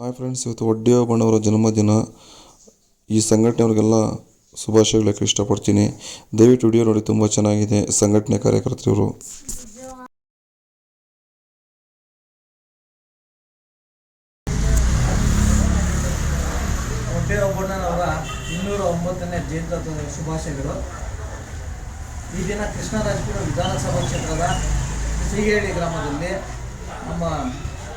Hi friends ಇವತ್ತು ಒಡ್ಡಿಯ ಬಣ್ಣವರ ಜನ್ಮದಿನ. ಈ ಸಂಘಟನೆಯವ್ರಿಗೆಲ್ಲ ಶುಭಾಶಯ ಹೇಳಕ್ಕೆ ಇಷ್ಟಪಡ್ತೀನಿ. ದಯವಿಟ್ಟು ವಿಡಿಯೋ ನೋಡಿ, ತುಂಬ ಚೆನ್ನಾಗಿದೆ. ಸಂಘಟನೆ ಕಾರ್ಯಕರ್ತರು ಒಡ್ಡೇರೊಬ್ಬಣ್ಣನವರ ಇನ್ನೂರ ಒಂಬತ್ತನೇ ಜಯಂತಿ ಶುಭಾಶಯಗಳು. ಈ ದಿನ ಕೃಷ್ಣರಾಜಪುರ ವಿಧಾನಸಭಾ ಕ್ಷೇತ್ರದ ಸೀಗೇಳಿ ಗ್ರಾಮದಲ್ಲಿ ನಮ್ಮ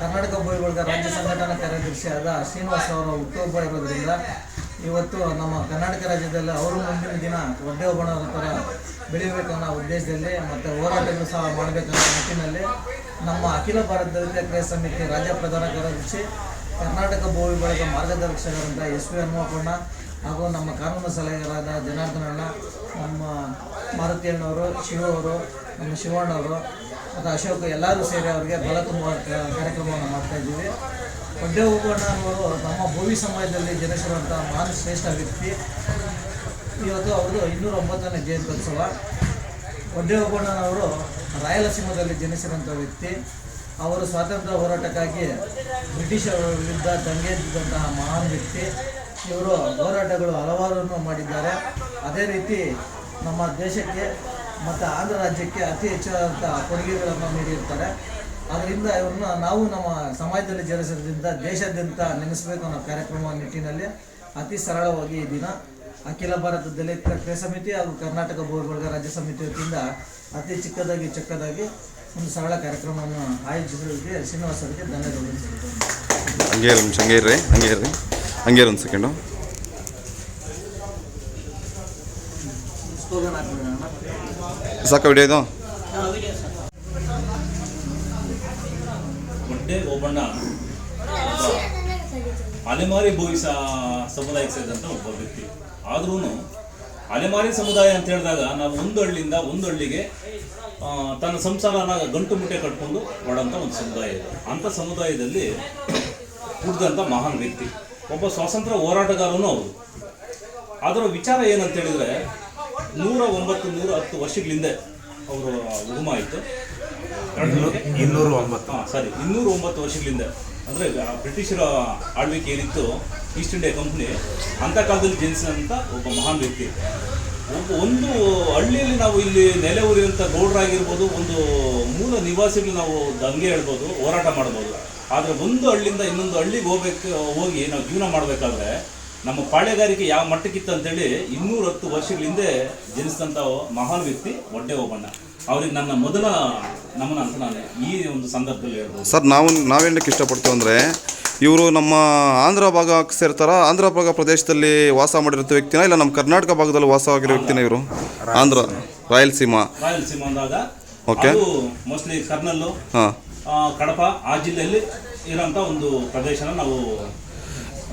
ಕರ್ನಾಟಕ ಬೋಯಿಗಳ ರಾಜ್ಯ ಸಂಘಟನಾ ಕಾರ್ಯದರ್ಶಿಯಾದ ಶ್ರೀನಿವಾಸ ಅವರ ಹುಟ್ಟುಹಬ್ಬ ಇರೋದ್ರಿಂದ ಇವತ್ತು ನಮ್ಮ ಕರ್ನಾಟಕ ರಾಜ್ಯದಲ್ಲಿ ಅವರು ಮುಂದಿನ ದಿನ ಒಡ್ಡೆ ಹೋಗೋಣ ಥರ ಬೆಳಿಬೇಕನ್ನೋ ಉದ್ದೇಶದಲ್ಲಿ ಮತ್ತು ಹೋರಾಟಗಳು ಸಹ ಮಾಡಬೇಕನ್ನೋ ನಿಟ್ಟಿನಲ್ಲಿ ನಮ್ಮ ಅಖಿಲ ಭಾರತ ದಲಿತ ಸಮಿತಿ ರಾಜ್ಯ ಪ್ರಧಾನ ಕಾರ್ಯದರ್ಶಿ, ಕರ್ನಾಟಕ ಭೂಮಿ ಬಳಗ ಮಾರ್ಗದರ್ಶಕರಾದ ಎಸ್ ವಿ ಹನುಮಪ್ಪಣ್ಣ ಹಾಗೂ ನಮ್ಮ ಕಾನೂನು ಸಲಹೆಗಾರರಾದ ಜನಾರ್ದನಣ್ಣ, ನಮ್ಮ ಮಾರುತಿ ಅಣ್ಣವರು, ಶಿವ ಅವರು, ನಮ್ಮ ಶಿವಣ್ಣವರು ಮತ್ತು ಅಶೋಕ್, ಎಲ್ಲರೂ ಸೇರಿ ಅವರಿಗೆ ಬಲ ತುಂಬುವ ಕಾರ್ಯಕ್ರಮವನ್ನು ಮಾಡ್ತಾ ಇದ್ದೀವಿ. ಒಡ್ಡೆ ನಮ್ಮ ಭೂಮಿ ಸಮಾಜದಲ್ಲಿ ಜನಿಸಿರುವಂಥ ಮಹಾನ್ ಶ್ರೇಷ್ಠ ವ್ಯಕ್ತಿ. ಇವತ್ತು ಅವರು ಇನ್ನೂರ ಒಂಬತ್ತನೇ ಜಯಂತ್ಯೋತ್ಸವ. ಒಡ್ಡೆ ಒಬ್ಬಣ್ಣನವರು ರಾಯಲಸೀಮದಲ್ಲಿ ಜನಿಸಿರುವಂಥ ವ್ಯಕ್ತಿ. ಅವರು ಸ್ವಾತಂತ್ರ್ಯ ಹೋರಾಟಕ್ಕಾಗಿ ಬ್ರಿಟಿಷರ ವಿರುದ್ಧ ದಂಗೆ ಎದ್ದಿದ್ದಂತಹ ಮಹಾನ್ ವ್ಯಕ್ತಿ. ಇವರು ಹೋರಾಟಗಳು ಹಲವಾರು ಮಾಡಿದ್ದಾರೆ. ಅದೇ ರೀತಿ ನಮ್ಮ ದೇಶಕ್ಕೆ ಮತ್ತು ಆಂಧ್ರ ರಾಜ್ಯಕ್ಕೆ ಅತಿ ಹೆಚ್ಚಾದಂಥ ಕೊಡುಗೆಗಳನ್ನು ನೀಡಿರ್ತಾರೆ. ಅದರಿಂದ ಇವ್ರನ್ನ ನಾವು ನಮ್ಮ ಸಮಾಜದಲ್ಲಿ ಜನಿಸೋದ್ರಿಂದ ದೇಶಾದ್ಯಂತ ನೆನೆಸಬೇಕು ಅನ್ನೋ ಕಾರ್ಯಕ್ರಮ ನಿಟ್ಟಿನಲ್ಲಿ ಅತಿ ಸರಳವಾಗಿ ಈ ದಿನ ಅಖಿಲ ಭಾರತ ದಲಿತ ಕ್ರಿಯಾ ಸಮಿತಿ ಹಾಗೂ ಕರ್ನಾಟಕ ಬೋರ್ಡ್ ರಾಜ್ಯ ಸಮಿತಿ ವತಿಯಿಂದ ಅತಿ ಚಿಕ್ಕದಾಗಿ ಚಿಕ್ಕದಾಗಿ ಒಂದು ಸರಳ ಕಾರ್ಯಕ್ರಮವನ್ನು ಆಯೋಜಿಸಿದ್ದಕ್ಕೆ ಶ್ರೀನಿವಾಸ್ ಅವರಿಗೆ ಧನ್ಯವಾದಗಳು. ಹಂಗೇರಿ ಹಂಗೇರಿ ಹಂಗೇರಿ ಹಂಗೆ ಇರ್ರಿ ಹಂಗೇ ಇರ್ರಿ ಹಂಗೆ ಇರಿ ಒಂದು ಸೆಕೆಂಡು ಸಾಕ ವಿಡಿಯೋ ಇದು. ಓಬಣ್ಣ ಅಲೆಮಾರಿ ಬೋಯಿಸ ಸಮುದಾಯಕ್ಕೆ ಸೇರಿದಂಥ ಒಬ್ಬ ವ್ಯಕ್ತಿ. ಆದ್ರೂ ಅಲೆಮಾರಿ ಸಮುದಾಯ ಅಂತ ಹೇಳಿದಾಗ ನಾವು ಒಂದು ಹಳ್ಳಿಯಿಂದ ಒಂದು ಹಳ್ಳಿಗೆ ತನ್ನ ಸಂಸಾರನ ಗಂಟು ಮುಟ್ಟೆ ಕಟ್ಕೊಂಡು ಮಾಡೋಂಥ ಒಂದು ಸಮುದಾಯ ಇದೆ. ಅಂಥ ಸಮುದಾಯದಲ್ಲಿ ಹುಟ್ಟಿದಂಥ ಮಹಾನ್ ವ್ಯಕ್ತಿ. ಒಬ್ಬ ಸ್ವಾತಂತ್ರ್ಯ ಹೋರಾಟಗಾರನು ಅವರು. ಅದರ ವಿಚಾರ ಏನಂತ ಹೇಳಿದ್ರೆ ನೂರ ಒಂಬತ್ತು ನೂರ ಹತ್ತು ವರ್ಷಗಳಿಂದ ಅವರು ಉಗಮ ಆಯಿತು. ಇನ್ನೂರ ಒಂಬತ್ತು. ಹಾಂ ಸರಿ ಇನ್ನೂರ ಒಂಬತ್ತು ವರ್ಷಗಳಿಂದ. ಅಂದರೆ ಬ್ರಿಟಿಷರ ಆಳ್ವಿಕೆ ಏನಿತ್ತು ಈಸ್ಟ್ ಇಂಡಿಯಾ ಕಂಪ್ನಿ ಅಂಥ ಕಾಲದಲ್ಲಿ ಜನಿಸಿದಂಥ ಒಬ್ಬ ಮಹಾನ್ ವ್ಯಕ್ತಿ. ಒಬ್ಬ ಒಂದು ಹಳ್ಳಿಯಲ್ಲಿ ನಾವು ಇಲ್ಲಿ ನೆಲೆ ಉರಿಯುವಂಥ ಗೌಡ್ರಾಗಿರ್ಬೋದು ಒಂದು ಮೂಲ ನಿವಾಸಿಗಳು ನಾವು ದಂಗೆ ಹೇಳ್ಬೋದು ಹೋರಾಟ ಮಾಡ್ಬೋದು. ಆದರೆ ಒಂದು ಹಳ್ಳಿಯಿಂದ ಇನ್ನೊಂದು ಹಳ್ಳಿಗೆ ಹೋಗ್ಬೇಕು ಹೋಗಿ ನಾವು ಜೀವನ ಮಾಡಬೇಕಾದ್ರೆ ನಮ್ಮ ಪಾಳ್ಯಗಾರಿಕೆ ಯಾವ ಮಟ್ಟಕ್ಕಿತ್ತು ಅಂತೇಳಿ ಇನ್ನೂರ ಹತ್ತು ವರ್ಷಗಳ ಹಿಂದೆ ಜನಿಸಿದಂಥ ಮಹಾನ್ ವ್ಯಕ್ತಿ ಒಡ್ಡೆ ಓಬಣ್ಣ ಅವ್ರಿಗೆ ನನ್ನ ಮೊದಲ ನಮನ ಅಂತ ನಾನು ಈ ಒಂದು ಸಂದರ್ಭದಲ್ಲಿ ಹೇಳ್ಬೋದು. ಸರ್ ನಾವು ನಾವೇನಕ್ಕೆ ಇಷ್ಟಪಡ್ತೀವಿ ಅಂದರೆ ಇವರು ನಮ್ಮ ಆಂಧ್ರ ಭಾಗಕ್ಕೆ ಸೇರ್ತಾರ ಆಂಧ್ರ ಭಾಗ ಪ್ರದೇಶದಲ್ಲಿ ವಾಸ ಮಾಡಿರೋ ವ್ಯಕ್ತಿನ ಇಲ್ಲ ನಮ್ಮ ಕರ್ನಾಟಕ ಭಾಗದಲ್ಲಿ ವಾಸವಾಗಿರೋ ವ್ಯಕ್ತಿನ ಇವರು? ಆಂಧ್ರ ರಾಯಲಸೀಮಾ. ರಾಯಲಸೀಮಾ ಅಂದಾಗ ಓಕೆ ಮೋಸ್ಟ್ಲಿ ಕರ್ನಲ್ಲು ಹಾಂ. ಕಡಪ ಆ ಜಿಲ್ಲೆಯಲ್ಲಿ ಇರೋಂಥ ಒಂದು ಪ್ರದೇಶನ ನಾವು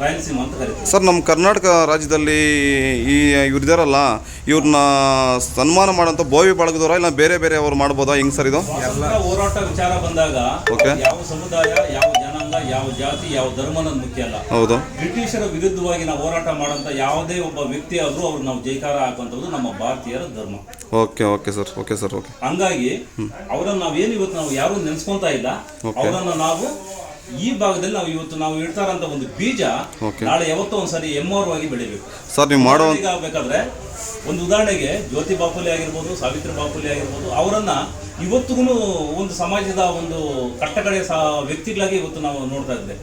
ರಾಯಲಸೀಮೆ ಅಂತ ಕರಿತೀವಿ ಸರ್ ನಮ್ಮ ಕರ್ನಾಟಕ ರಾಜ್ಯದಲ್ಲಿ ಈ ಇವ್ರಿದಾರಲ್ಲ ಇವ್ರನ್ನ ಸನ್ಮಾನ ಮಾಡೋಂಥ ಬೋವಿ ಬಳಗದವರ ಇಲ್ಲ ಬೇರೆ ಬೇರೆ ಅವ್ರು ಮಾಡ್ಬೋದಾ? ಹೆಂಗ್ ಸರ್ ಇದು? ಹೋರಾಟ ವಿಚಾರ ಬಂದಾಗ Okay. ಯಾವ ಸಮುದಾಯ ಯಾವ ಜನಾಂಗ ಯಾವ ಜಾತಿ ಯಾವ ಧರ್ಮ ಅನ್ನೋದು ಮುಖ್ಯ ಅಲ್ಲ. ಹೌದು. ಬ್ರಿಟಿಷರ ವಿರುದ್ಧವಾಗಿ ನಾವು ಹೋರಾಟ ಮಾಡೋಂಥ ಯಾವುದೇ ಒಬ್ಬ ವ್ಯಕ್ತಿ ಆದ್ರೂ ಅವ್ರು ನಾವು ಜೈಕಾರ ಹಾಕುವಂಥದ್ದು ನಮ್ಮ ಭಾರತೀಯರ ಧರ್ಮ. Okay okay sir okay sir okay. ಹಂಗಾಗಿ ಅವರನ್ನ ನಾವೇನು ಇವತ್ತು ನಾವು ಯಾರು ನೆನೆಸ್ಕೊಂತಾ ಇಲ್ಲ ಅವರನ್ನ ನಾವು ಈ ಭಾಗದಲ್ಲಿ ನಾವು ಇವತ್ತು ನಾವು ಇಡ್ತಾರಂತ ಒಂದು ಬೀಜ. ನಾಳೆ ಯಾವತ್ತೋ ಒಂದ್ಸರಿ ಎಮ್ಮೋರವಾಗಿ ಬೆಳಿಬೇಕು. ಸರ್ ನೀವು ಮಾಡೋ ಆಗಬೇಕಾದ್ರೆ ಒಂದು ಉದಾಹರಣೆಗೆ ಜ್ಯೋತಿ ಬಾಪುಲಿ ಆಗಿರ್ಬೋದು ಸಾವಿತ್ರಿ ಬಾಪುಲಿ ಆಗಿರ್ಬೋದು ಅವರನ್ನ ಇವತ್ತಿಗೂ ಒಂದು ಸಮಾಜದ ಒಂದು ಕಟ್ಟಕಡೆ ವ್ಯಕ್ತಿಗಳಾಗಿ ಇವತ್ತು ನಾವು ನೋಡ್ತಾ ಇದ್ದೆ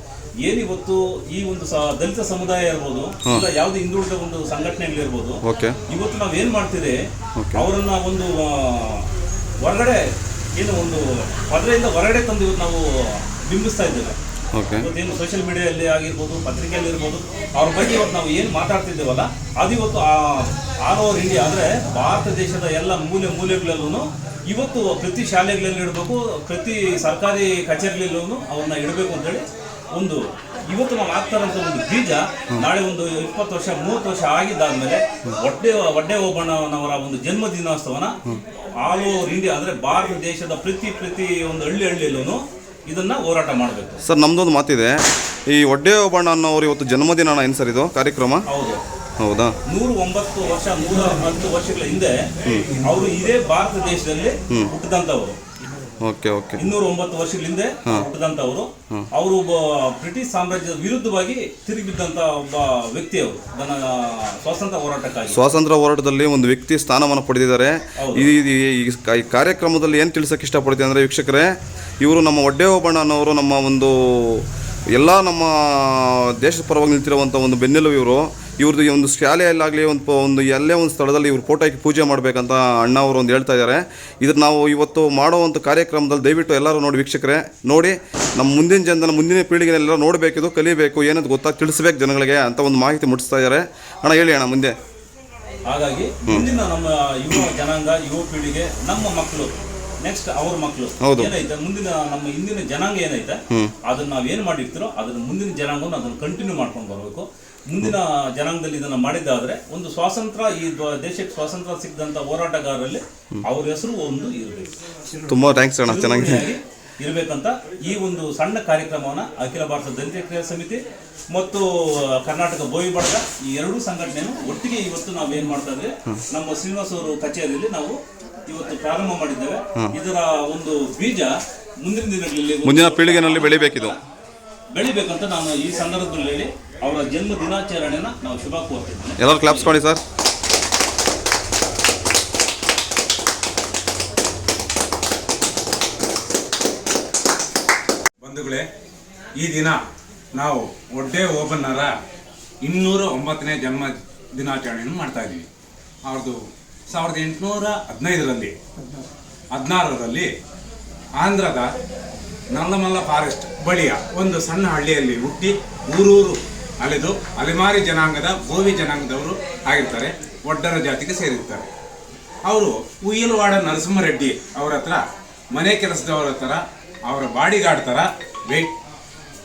ಏನಿವತ್ತು ಈ ಒಂದು ದಲಿತ ಸಮುದಾಯ ಇರ್ಬೋದು ಯಾವ್ದು ಯಾವುದೇ ಹಿಂದುಳಿದ ಒಂದು ಸಂಘಟನೆಗಳಿರ್ಬೋದು ಇರ್ಬೋದು ಇವತ್ತು ನಾವು ಏನ್ ಮಾಡ್ತಿದೆ ಅವರನ್ನ ಒಂದು ಹೊರಗಡೆ ಏನು ಒಂದು ಪದರೆಯಿಂದ ಹೊರಗಡೆ ತಂದು ಇವತ್ತು ನಾವು ಬಿಂಬಿಸ್ತಾ ಇದ್ದೇವೆ ಓಕೆ ಇವತ್ತೇನು ಸೋಷಿಯಲ್ ಮೀಡಿಯಾದಲ್ಲಿ ಆಗಿರ್ಬೋದು ಪತ್ರಿಕೆಯಲ್ಲಿ ಇರ್ಬೋದು ಅವ್ರ ಬಗ್ಗೆ ಇವತ್ತು ನಾವು ಏನು ಮಾತಾಡ್ತಿದ್ದೇವಲ್ಲ ಅದು ಇವತ್ತು ಆಲ್ ಓವರ್ ಇಂಡಿಯಾ ಅಂದರೆ ಭಾರತ ದೇಶದ ಎಲ್ಲ ಮೂಲೆ ಮೂಲೆಗಳಲ್ಲೂ ಇವತ್ತು ಪ್ರತಿ ಶಾಲೆಗಳಲ್ಲಿ ಇಡಬೇಕು ಪ್ರತಿ ಸರ್ಕಾರಿ ಕಚೇರಿಗಳಲ್ಲೂ ಅವ್ರನ್ನ ಇಡಬೇಕು ಅಂತೇಳಿ ಒಂದು ಇವತ್ತು ನಾವು ಆಗ್ತಾರಂತ ಒಂದು ಬೀಜ ನಾಳೆ ಒಂದು ಇಪ್ಪತ್ತು ವರ್ಷ ಮೂವತ್ತು ವರ್ಷ ಆಗಿದ್ದಾದ್ಮೇಲೆ ಒಡ್ಡೆ ಒಡ್ಡೆ ಓಬಣ್ಣನವರ ಒಂದು ಜನ್ಮ ದಿನೋತ್ಸವನ ಆಲ್ ಓವರ್ ಇಂಡಿಯಾ ಅಂದ್ರೆ ಭಾರತ ದೇಶದ ಪ್ರತಿ ಪ್ರತಿ ಒಂದು ಹಳ್ಳಿ ಹಳ್ಳಿಯಲ್ಲೂ ಇದನ್ನ ಹೋರಾಟ ಮಾಡಬೇಕು. ಸರ್ ನಮ್ದೊಂದು ಮಾತಿದೆ. ಈ ಒಡ್ಡೆ ಬಣ್ಣ ಅನ್ನೋರು ಇವತ್ತು ಜನ್ಮದಿನ ಏನು ಸರ್ ಇದು? ಕಾರ್ಯಕ್ರಮ? ಹೌದು. ಹೌದಾ? ನೂರ ಒಂಬತ್ತು ವರ್ಷ ನೂರ ಹತ್ತು ವರ್ಷಗಳ ಹಿಂದೆ ಅವರು ಇದೇ ಭಾರತ ದೇಶದಲ್ಲಿ ಹುಟ್ಟಿದಂಥವರು. Okay okay. ಇನ್ನೂರ ಒಂಬತ್ತು ವರ್ಷಗಳಿಂದ ಹುಟ್ಟಿದಂತವರು ಅವರು ಒಬ್ಬ ಬ್ರಿಟಿಷ್ ಸಾಮ್ರಾಜ್ಯದ ವಿರುದ್ಧವಾಗಿ ತಿರುಗಿ ಬಿದ್ದಂತ ಒಬ್ಬ ವ್ಯಕ್ತಿ ಅವರು. ತನ್ನ ಸ್ವಾತಂತ್ರ್ಯ ಹೋರಾಟಕ್ಕಾಗಿ. ಸ್ವಾತಂತ್ರ್ಯ ಹೋರಾಟದಲ್ಲಿ ಒಂದು ವ್ಯಕ್ತಿ ಸ್ಥಾನವನ್ನು ಪಡೆದಿದ್ದಾರೆ. ಈ ಕಾರ್ಯಕ್ರಮದಲ್ಲಿ ಏನು ತಿಳಿಸೋಕೆ ಇಷ್ಟಪಡ್ತೀನಿ ಅಂದರೆ ವೀಕ್ಷಕರೇ ಇವರು ನಮ್ಮ ಒಡ್ಡೆ ಓಬಣ್ಣನವರು ನಮ್ಮ ಒಂದು ಎಲ್ಲ ನಮ್ಮ ದೇಶದ ಪರವಾಗಿ ನಿಂತಿರುವಂಥ ಒಂದು ಬೆನ್ನೆಲುಬು ಇವರು. ಇವ್ರದ್ದು ಈ ಒಂದು ಶಾಲೆಯಲ್ಲಾಗಲಿ ಒಂದು ಒಂದು ಎಲ್ಲೇ ಒಂದು ಸ್ಥಳದಲ್ಲಿ ಇವ್ರು ಫೋಟೋ ಹಾಕಿ ಪೂಜೆ ಮಾಡಬೇಕಂತ ಅಣ್ಣ ಅವರು ಒಂದು ಹೇಳ್ತಾ ಇದ್ದಾರೆ ಇದನ್ನು ನಾವು ಇವತ್ತು ಮಾಡುವಂಥ ಕಾರ್ಯಕ್ರಮದಲ್ಲಿ ದಯವಿಟ್ಟು ಎಲ್ಲರೂ ನೋಡಿ ವೀಕ್ಷಕರೇ ನೋಡಿ ನಮ್ಮ ಮುಂದಿನ ಜನರ ಮುಂದಿನ ಪೀಳಿಗೆನೆಲ್ಲ ನೋಡಬೇಕಿದು ಕಲಿಬೇಕು ಏನಂತ ಗೊತ್ತಾಗಿ ತಿಳಿಸ್ಬೇಕು ಜನಗಳಿಗೆ ಅಂತ ಒಂದು ಮಾಹಿತಿ ಮುಟ್ಟಿಸ್ತಾ ಇದ್ದಾರೆ ಅಣ್ಣ ಹೇಳಿ ಅಣ್ಣ ಮುಂದೆ. ಹಾಗಾಗಿ ಮುಂದಿನ ನಮ್ಮ ಯುವ ಜನಾಂಗ ಯುವ ಪೀಳಿಗೆ ನಮ್ಮ ಮಕ್ಕಳು ನೆಕ್ಸ್ಟ್ ಅವ್ರ ಮಕ್ಕಳು ಹೌದು. ಏನೈತೆ ಮುಂದಿನ ನಮ್ಮ ಹಿಂದಿನ ಜನಾಂಗ ಏನೈತೆ ಅದನ್ನ ನಾವ್ ಏನ್ ಮಾಡಿರ್ತೀರೋ ಅದನ್ನ ಮುಂದಿನ ಜನಾಂಗವನ್ನು ಅದನ್ನ ಕಂಟಿನ್ಯೂ ಮಾಡ್ಕೊಂಡು ಬರಬೇಕು. ಮುಂದಿನ ಜನಾಂಗದಲ್ಲಿ ಇದನ್ನ ಮಾಡಿದ್ದಾದ್ರೆ ಒಂದು ಸ್ವಾತಂತ್ರ್ಯ ಈ ದೇಶಕ್ಕೆ ಸ್ವಾತಂತ್ರ್ಯ ಸಿಕ್ಕಂತ ಹೋರಾಟಗಾರರಲ್ಲಿ ಅವ್ರ ಹೆಸರು ಒಂದು ಇರಬೇಕು. ತುಂಬಾ ಥ್ಯಾಂಕ್ಸ್ ಅಣ್ಣ ಚೆನ್ನಾಗಿದೆ. ಇರಬೇಕಂತ ಈ ಒಂದು ಸಣ್ಣ ಕಾರ್ಯಕ್ರಮವನ್ನ ಅಖಿಲ ಭಾರತ ದಲಿತ ಕ್ರಿಯಾ ಸಮಿತಿ ಮತ್ತು ಕರ್ನಾಟಕ ಬೋಯಿ ಬಳಗ ಈ ಎರಡೂ ಸಂಘಟನೆಯನ್ನು ಒಟ್ಟಿಗೆ ಇವತ್ತು ನಾವು ಏನ್ ಮಾಡ್ತಾ ಇದ್ರೆ ನಮ್ಮ ಶ್ರೀನಿವಾಸ ಅವರು ಕಚೇರಿಯಲ್ಲಿ ನಾವು ಇವತ್ತು ಪ್ರಾರಂಭ ಮಾಡಿದ್ದೇವೆ. ಇದರ ಒಂದು ಬೀಜ ಮುಂದಿನ ದಿನಗಳಲ್ಲಿ ಮುಂದಿನ ಪೀಳಿಗೆನಲ್ಲಿ ಬೆಳಿಬೇಕಿದು. ಬೆಳಿಬೇಕಂತ ನಾನು ಈ ಸಂದರ್ಭದಲ್ಲಿ ಹೇಳಿ ಅವರ ಜನ್ಮ ದಿನಾಚರಣೆನ ನಾವು ಶುಭ ಕೋರ್ತಿದ್ದೇನೆ. ಎಲ್ಲರೂ ಕ್ಲಾಪ್ಸ್ ಮಾಡಿ ಸರ್. ಬಂಧುಗಳೇ ಈ ದಿನ ನಾವು ಒಡ್ಡೆ ಓಬನ್ನರ ಇನ್ನೂರ ಒಂಬತ್ತನೇ ಜನ್ಮ ದಿನಾಚರಣೆಯನ್ನು ಮಾಡ್ತಾ ಇದ್ದೀವಿ. ಅವ್ರದ್ದು ಸಾವಿರದ ಎಂಟುನೂರ ಹದಿನೈದರಲ್ಲಿ, ಹದಿನಾರರಲ್ಲಿ ಆಂಧ್ರದ ನಲ್ಲಮಲ್ಲ ಫಾರೆಸ್ಟ್ ಬಳಿಯ ಒಂದು ಸಣ್ಣ ಹಳ್ಳಿಯಲ್ಲಿ ಹುಟ್ಟಿ ಊರೂರು ಅಲೆದು ಅಲೆಮಾರಿ ಜನಾಂಗದ ಗೋವಿ ಜನಾಂಗದವರು ಆಗಿರ್ತಾರೆ, ಒಡ್ಡರ ಜಾತಿಗೆ ಸೇರಿರ್ತಾರೆ. ಅವರು ಉಯ್ಯಲವಾಡ ನರಸಿಂಹರೆಡ್ಡಿ ಅವರ ಹತ್ರ, ಮನೆ ಕೆಲಸದವರ ಹತ್ರ, ಅವರ ಬಾಡಿಗಾರ್ಡ್ ಥರ ವೆಯ್ಟ್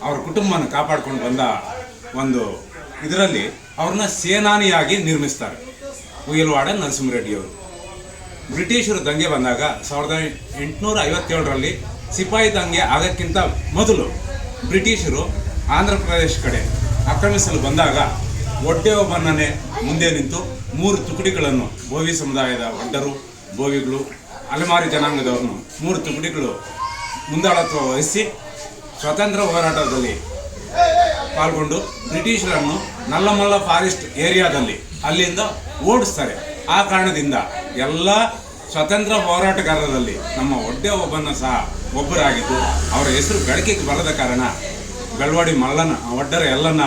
ಅವರ ಕುಟುಂಬವನ್ನು ಕಾಪಾಡ್ಕೊಂಡು ಬಂದ ಒಂದು ಇದರಲ್ಲಿ ಅವ್ರನ್ನ ಸೇನಾನಿಯಾಗಿ ನಿರ್ಮಿಸ್ತಾರೆ. ಉಯ್ಯಲವಾಡ ನರಸಿಂಹರೆಡ್ಡಿಯವರು. ಬ್ರಿಟಿಷರು ದಂಗೆ ಬಂದಾಗ ಸಾವಿರದ ಎಂಟುನೂರ ಐವತ್ತೇಳರಲ್ಲಿ ಸಿಪಾಯಿ ದಂಗೆ ಆಗಕ್ಕಿಂತ ಮೊದಲು ಬ್ರಿಟಿಷರು ಆಂಧ್ರ ಪ್ರದೇಶ ಕಡೆ ಆಕ್ರಮಿಸಲು ಬಂದಾಗ ಒಡ್ಡೆ ಒಬ್ಬನೇ ಮುಂದೆ ನಿಂತು ಮೂರು ತುಕಡಿಗಳನ್ನು ಬೋವಿ ಸಮುದಾಯದ ಒಡ್ಡರು, ಬೋವಿಗಳು, ಅಲೆಮಾರಿ ಜನಾಂಗದವ್ರನ್ನು ಮೂರು ತುಕಡಿಗಳು ಮುಂದಾಳತ್ವ ವಹಿಸಿ ಸ್ವಾತಂತ್ರ್ಯ ಹೋರಾಟದಲ್ಲಿ ಪಾಲ್ಗೊಂಡು ಬ್ರಿಟಿಷರನ್ನು ನಲ್ಲಮಲ್ಲ ಫಾರೆಸ್ಟ್ ಏರಿಯಾದಲ್ಲಿ ಅಲ್ಲಿಂದ ಓಡಿಸ್ತಾರೆ. ಆ ಕಾರಣದಿಂದ ಎಲ್ಲ ಸ್ವತಂತ್ರ ಹೋರಾಟಗಾರರಲ್ಲಿ ನಮ್ಮ ಒಡ್ಡೆ ಒಬ್ಬನ ಸಹ ಒಬ್ಬರಾಗಿದ್ದು ಅವರ ಹೆಸರು ಬೆಳಕಿಗೆ ಬರದ ಕಾರಣ ಬೆಳವಾಡಿ ಮಲ್ಲನ ಒಡ್ಡರ ಎಲ್ಲನ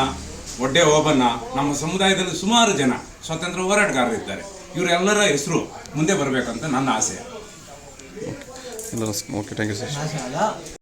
ಒಡ್ಡೆ ಓಬನ್ನ ನಮ್ಮ ಸಮುದಾಯದಲ್ಲಿ ಸುಮಾರು ಜನ ಸ್ವತಂತ್ರ ಹೋರಾಟಗಾರರಿದ್ದಾರೆ. ಇವರೆಲ್ಲರ ಹೆಸರು ಮುಂದೆ ಬರಬೇಕಂತ ನನ್ನ ಆಸೆ.